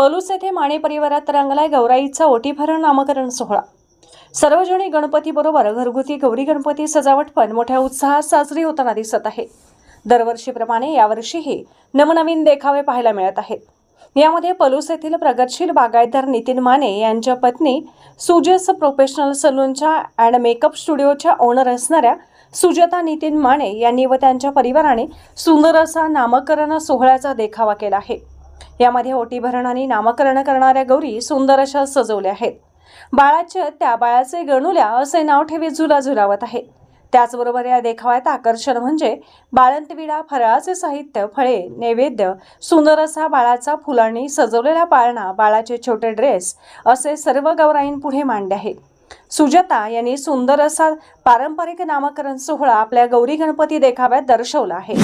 पलूस येथे माने परिवारात रंगलाय गौराईचा ओटीभरण नामकरण सोहळा. सर्वजणी गणपतीबरोबर घरगुती गौरी गणपती सजावट पण मोठ्या उत्साहात साजरी होताना दिसत आहे. दरवर्षीप्रमाणे यावर्षीही नवनवीन देखावे पाहायला मिळत आहेत. यामध्ये पलूस येथील प्रगतशील बागायतदार नितीन माने यांच्या पत्नी सुजस प्रोफेशनल सलूनच्या अँड मेकअप स्टुडिओच्या ओनर असणाऱ्या सुजाता नितीन माने यांनी व त्यांच्या परिवाराने सुंदर असा नामकरण सोहळ्याचा देखावा केला आहे. यामध्ये ओटी भरण आणि नामकरण करणाऱ्या गौरी सुंदर अशा सजवल्या आहेत. बाळाच्या त्या बाळाचे गणुल्या असे नाव ठेवी झुला झुलावत आहे त्याचबरोबर या देखाव्यात आकर्षण म्हणजे बाळंतविडा फराळाचे साहित्य फळे नैवेद्य सुंदर असा बाळाचा फुलांनी सजवलेला पाळणा बाळाचे छोटे ड्रेस असे सर्व गौराईंपुढे मांडले आहे सुजाता यांनी सुंदर असा पारंपरिक नामकरण सोहळा आपल्या गौरी गणपती देखाव्यात दर्शवला आहे.